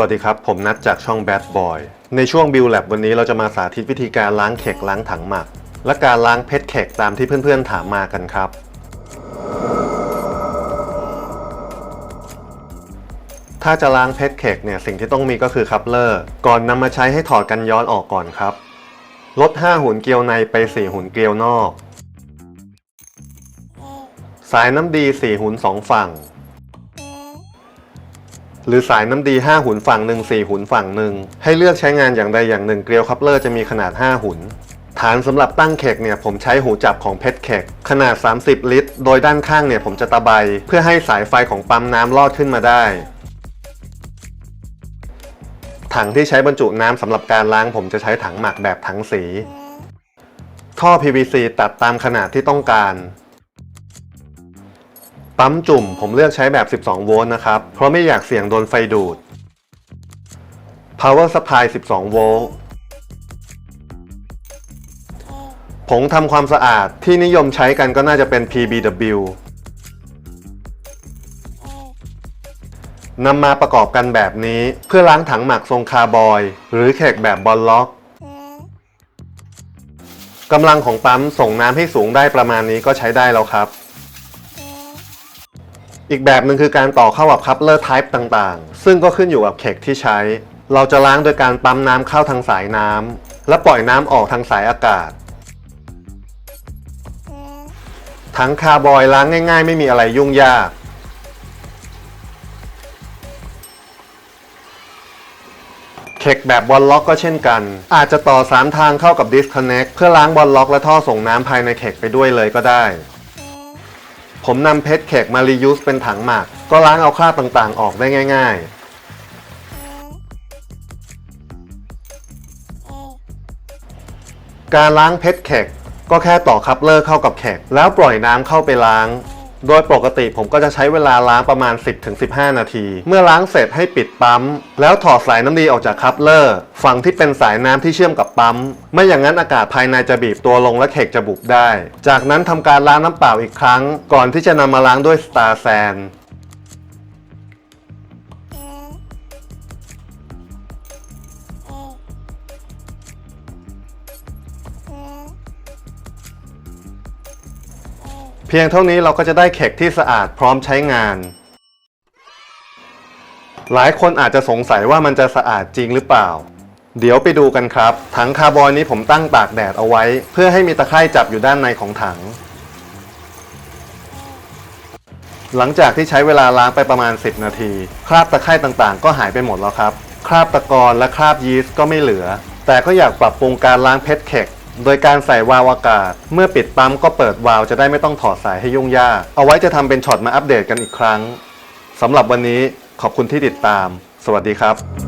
วัสดีครับ ผมนัดจากช่อง Bad Boy ในช่วง Build Lab วันนี้เราจะมาสาธิตวิธีการล้างเขกล้างถังหมัก และการล้างเพชรเขกตามที่เพื่อนๆถามมากันครับ ถ้าจะล้างเพชรเขกเนี่ยสิ่งที่ต้องมีก็คือคัพเลอร์ ก่อนนำมาใช้ให้ถอดกันย้อนออกก่อนครับ ลด 5 หุ่นเกลียวในไป 4 หุ่นเกลียวนอก สายน้ำดี 4 หุ่น2ฝั่ง หรือสายน้ำดี 5 หุ่นฝั่งหนึ่ง4หุ่นฝั่งหนึ่งให้เลือกใช้งานอย่างใดอย่างหนึ่งเกลียวคัพเลอร์จะมีขนาด 5 หุ่นฐานสำหรับตั้งเขกเนี่ยผมใช้หูจับของเพชรเขกขนาด 30 ลิตร โดยด้านข้างเนี่ยผมจะตะไบเพื่อให้สายไฟของปั๊มน้ำลอดขึ้นมาได้ ถังที่ใช้บรรจุน้ำสำหรับการล้างผมจะใช้ถังหมักแบบถังสี ท่อ PVC ตัดตามขนาดที่ต้องการ ปั๊มจุ่มผมเลือกใช้แบบ 12 โวลต์นะครับ เพราะไม่อยากเสี่ยงโดนไฟดูด Power Supply 12 โวลต์ผงทำความสะอาดที่นิยมใช้กันก็น่าจะเป็น PBW นำมาประกอบกันแบบนี้เพื่อล้างถังหมักทรงคาร์บอย หรือเขกแบบบอลล็อกกำลังของปั๊มส่งน้ำให้สูงได้ประมาณนี้ก็ใช้ได้แล้วครับ อีกแบบหนึ่งคือการต่อเข้ากับคัพเลอร์ไทป์ต่างๆ ซึ่งก็ขึ้นอยู่กับเขกที่ใช้ เราจะล้างโดยการปั๊มน้ำเข้าทางสายน้ำและปล่อยน้ำออกทางสายอากาศถังคาร์บอยล้างง่าย ๆ ไม่มีอะไรยุ่งยาก เข็กแบบบอลล็อกก็เช่นกัน อาจจะต่อ 3 ทางเข้ากับ Disconnect เพื่อล้างบอลล็อกและท่อส่งน้ำภายในเข็กไปด้วยเลยก็ได้ ผมนำเพชรเขกมารียูสเป็นถังหมัก ก็ล้างเอาคราบต่างๆ ออกได้ง่าย ๆการล้างเพชรแขกก็แค่ต่อคัพเลอร์เข้ากับแขกแล้วปล่อยน้ำเข้าไปล้าง โดยปกติผมก็จะใช้เวลาล้างประมาณ 10-15 นาที เมื่อล้างเสร็จให้ปิดปั๊ม แล้วถอดสายน้ำดีออกจากคัพเลอร์ ฝั่งที่เป็นสายน้ำที่เชื่อมกับปั๊ม ไม่อย่างนั้นอากาศภายในจะบีบตัวลงและเข็กจะบุบได้ จากนั้นทำการล้างน้ำเปล่าอีกครั้ง ก่อนที่จะนำมาล้างด้วยสตาร์แซน เพียงเท่านี้เราก็จะได้เข็กที่สะอาดพร้อมใช้งาน หลายคนอาจจะสงสัยว่ามันจะสะอาดจริงหรือเปล่า เดี๋ยวไปดูกันครับ ถังคาร์บอยนี้ผมตั้งตากแดดเอาไว้ เพื่อให้มีตะไคร่จับอยู่ด้านในของถัง หลังจากที่ใช้เวลาล้างไปประมาณ 10 นาที คราบตะไคร่ต่างๆ ก็หายไปหมดแล้วครับ คราบตะกอนและคราบยีสต์ก็ไม่เหลือ แต่ก็อยากปรับปรุงการล้างเพชรเข็ก โดยการใส่วาล์วอากาศ เมื่อปิดปั๊มก็เปิดวาล์วจะได้ไม่ต้องถอดสายให้ยุ่งยาก เอาไว้จะทำเป็นช็อตมาอัปเดตกันอีกครั้งสำหรับวันนี้ขอบคุณที่ติดตาม สวัสดีครับ